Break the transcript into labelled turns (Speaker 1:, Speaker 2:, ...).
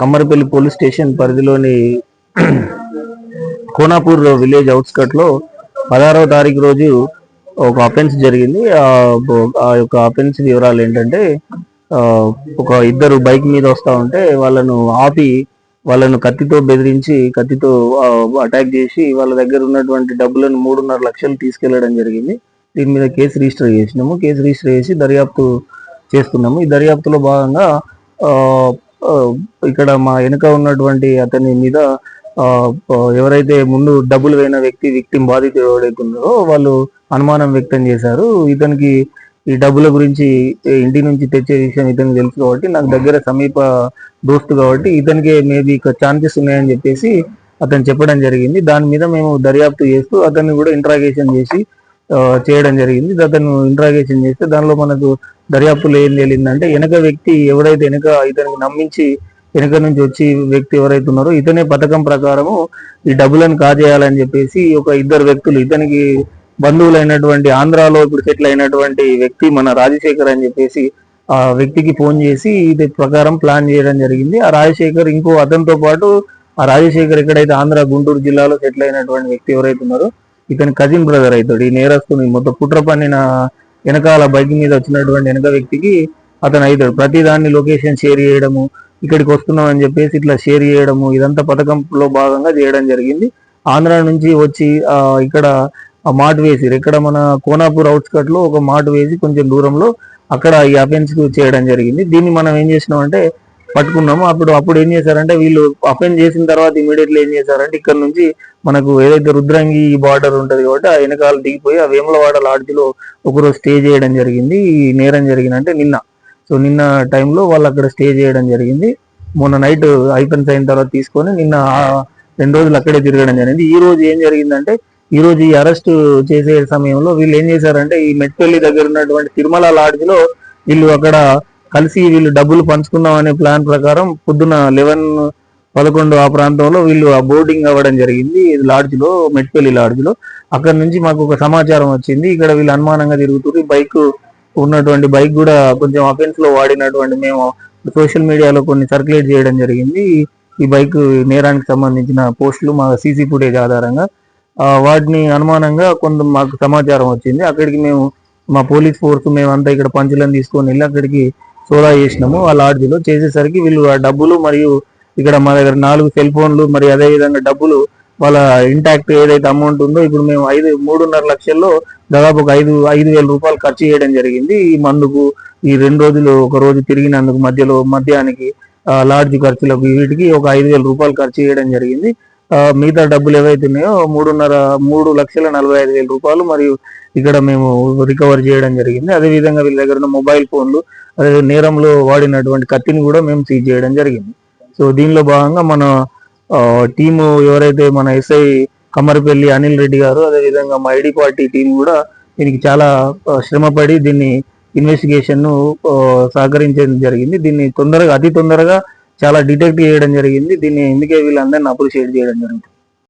Speaker 1: Kammarapalli police station పరిధిలోని Konapur village అవుట్స్కట్లో పదహారవ తారీఖు రోజు ఒక అఫెన్స్ జరిగింది. ఆ యొక్క అఫెన్స్ వివరాలు ఏంటంటే ఒక ఇద్దరు బైక్ మీద వస్తూ ఉంటే వాళ్ళను ఆపి వాళ్ళను కత్తితో బెదిరించి కత్తితో అటాక్ చేసి వాళ్ళ దగ్గర ఉన్నటువంటి డబ్బులను మూడున్నర లక్షలు తీసుకెళ్ళడం జరిగింది. దీని మీద కేసు రిజిస్టర్ చేసినాము. కేసు రిజిస్టర్ చేసి దర్యాప్తు చేస్తున్నాము. ఈ దర్యాప్తులో భాగంగా ఇక్కడ మా వెనుక ఉన్నటువంటి అతని మీద ఆ, ఎవరైతే ముందు డబ్బులు వేయిన వ్యక్తి విక్టిం బాధితుడు ఎవరైతే వాళ్ళు అనుమానం వ్యక్తం చేశారు. ఇతనికి ఈ డబ్బుల గురించి ఇంటి నుంచి తెచ్చే విషయం ఇతనికి తెలుసు కాబట్టి నాకు దగ్గర సమీప దోస్తు కాబట్టి ఇతనికి మేబీ ఛాన్సెస్ ఉన్నాయని చెప్పేసి అతను చెప్పడం జరిగింది. దాని మీద మేము దర్యాప్తు చేస్తూ అతన్ని కూడా ఇంట్రాగేషన్ చేసి చేయడం జరిగింది. అతను ఇంట్రాగేషన్ చేస్తే దానిలో మనకు దర్యాప్తులో ఏం తేలిందంటే వెనక వ్యక్తి ఎవరైతే వెనక ఇతనికి నమ్మించి వెనక నుంచి వచ్చి వ్యక్తి ఎవరైతే ఉన్నారో ఇతనే పథకం ప్రకారము ఈ డబ్బులను కాజేయాలని చెప్పేసి ఒక ఇద్దరు వ్యక్తులు ఇతనికి బంధువులైనటువంటి ఆంధ్రాలో ఇప్పుడు సెటిల్ అయినటువంటి వ్యక్తి మన రాజశేఖర్ అని చెప్పేసి ఆ వ్యక్తికి ఫోన్ చేసి ఇది ప్రకారం ప్లాన్ చేయడం జరిగింది. ఆ రాజశేఖర్ ఇంకో అతనితో పాటు ఆ రాజశేఖర్ ఎక్కడైతే ఆంధ్ర గుంటూరు జిల్లాలో సెటిల్ అయినటువంటి వ్యక్తి ఎవరైతే ఉన్నారో ఇతని కజిన్ బ్రదర్ అవుతాడు ఈ నేరస్తుని మొత్తం కుట్ర పన్నిన వెనకాల బైక్ మీద వచ్చినటువంటి వెనక వ్యక్తికి అతను అవుతాడు ప్రతి దాన్ని లొకేషన్ షేర్ చేయడము ఇక్కడికి వస్తున్నామని చెప్పేసి ఇట్లా షేర్ చేయడము ఇదంతా పథకంలో భాగంగా చేయడం జరిగింది. ఆంధ్ర నుంచి వచ్చి ఇక్కడ ఆ మాట వేసి ఇక్కడ మన కోనాపూర్ అవుట్స్కట్లో ఒక మాట వేసి కొంచెం దూరంలో అక్కడ ఈ అఫెన్స్ చేయడం జరిగింది. దీన్ని మనం ఏం చేసినాం అంటే పట్టుకున్నాము. అప్పుడు అప్పుడు ఏం చేశారంటే వీళ్ళు అఫెండ్ చేసిన తర్వాత ఇమీడియట్లీ ఏం చేశారంటే ఇక్కడ నుంచి మనకు ఏదైతే రుద్రంగి బార్డర్ ఉంటుంది కాబట్టి ఆ వెనకాల దిగిపోయి ఆ వేములవాడ లాడ్జ్లో ఒకరోజు స్టే చేయడం జరిగింది. ఈ నేరం జరిగిందంటే నిన్న. సో నిన్న టైంలో వాళ్ళు అక్కడ స్టే చేయడం జరిగింది. మొన్న నైట్ ఐపన్స్ అయిన తర్వాత తీసుకొని నిన్న రెండు రోజులు అక్కడే తిరగడం జరిగింది. ఈ రోజు ఏం జరిగిందంటే ఈ రోజు ఈ అరెస్ట్ చేసే సమయంలో వీళ్ళు ఏం చేశారంటే ఈ మెట్పల్లి దగ్గర ఉన్నటువంటి తిరుమల లాడ్జ్లో వీళ్ళు అక్కడ కలిసి వీళ్ళు డబ్బులు పంచుకుందాం అనే ప్లాన్ ప్రకారం పొద్దున లెవెన్ పదకొండు ఆ ప్రాంతంలో వీళ్ళు ఆ బోర్డింగ్ అవ్వడం జరిగింది. లాడ్జ్లో మెట్పల్లి లాడ్జ్లో అక్కడ నుంచి మాకు ఒక సమాచారం వచ్చింది. ఇక్కడ వీళ్ళు అనుమానంగా తిరుగుతుంది బైక్ ఉన్నటువంటి బైక్ కూడా కొంచెం అఫెన్స్లో వాడినటువంటి మేము సోషల్ మీడియాలో కొన్ని సర్క్యులేట్ చేయడం జరిగింది. ఈ బైక్ నేరానికి సంబంధించిన పోస్టులు మా సీసీ ఫుటేజ్ ఆధారంగా వాటిని అనుమానంగా కొంత మాకు సమాచారం వచ్చింది. అక్కడికి మేము మా పోలీస్ ఫోర్స్ మేమంతా ఇక్కడ పంచులను తీసుకొని వెళ్ళి అక్కడికి సోదా చేసినాము ఆ లాడ్జిలో చేసేసరికి వీళ్ళు ఆ డబ్బులు మరియు ఇక్కడ మా దగ్గర నాలుగు సెల్ ఫోన్లు మరి అదే విధంగా డబ్బులు వాళ్ళ ఇంటాక్ట్ ఏదైతే అమౌంట్ ఉందో ఇప్పుడు మేము ఐదు మూడున్నర లక్షల్లో దాదాపు ఒక ఐదు ఐదు వేల రూపాయలు ఖర్చు చేయడం జరిగింది. ఈ మందుకు ఈ రెండు రోజులు ఒక రోజు తిరిగినందుకు మధ్యలో మధ్యానికి ఆ, లాడ్జ్ ఖర్చులకు వీటికి ఒక ఐదు వేల రూపాయలు ఖర్చు చేయడం జరిగింది. మిగతా డబ్బులు ఏవైతే ఉన్నాయో మూడున్నర మూడు లక్షల నలభై ఐదు వేల రూపాయలు మరియు ఇక్కడ మేము రికవర్ చేయడం జరిగింది. అదే విధంగా వీళ్ళ దగ్గర ఉన్న మొబైల్ ఫోన్లు అదే నేరంలో వాడినటువంటి కత్తిని కూడా మేము సీజ్ చేయడం జరిగింది. సో దీనిలో భాగంగా మన టీము ఎవరైతే మన ఎస్ఐ కమ్మరిపల్లి అనిల్ రెడ్డి గారు అదే విధంగా మా ఐడి పార్టీ టీం కూడా దీనికి చాలా శ్రమపడి దీన్ని ఇన్వెస్టిగేషన్ను సహకరించడం జరిగింది. దీన్ని తొందరగా అతి తొందరగా చాలా డిటెక్ట్ చేయడం జరిగింది. దీన్ని ఎందుకే వీళ్ళందరినీ అప్రిషియేట్ చేయడం జరుగుతుంది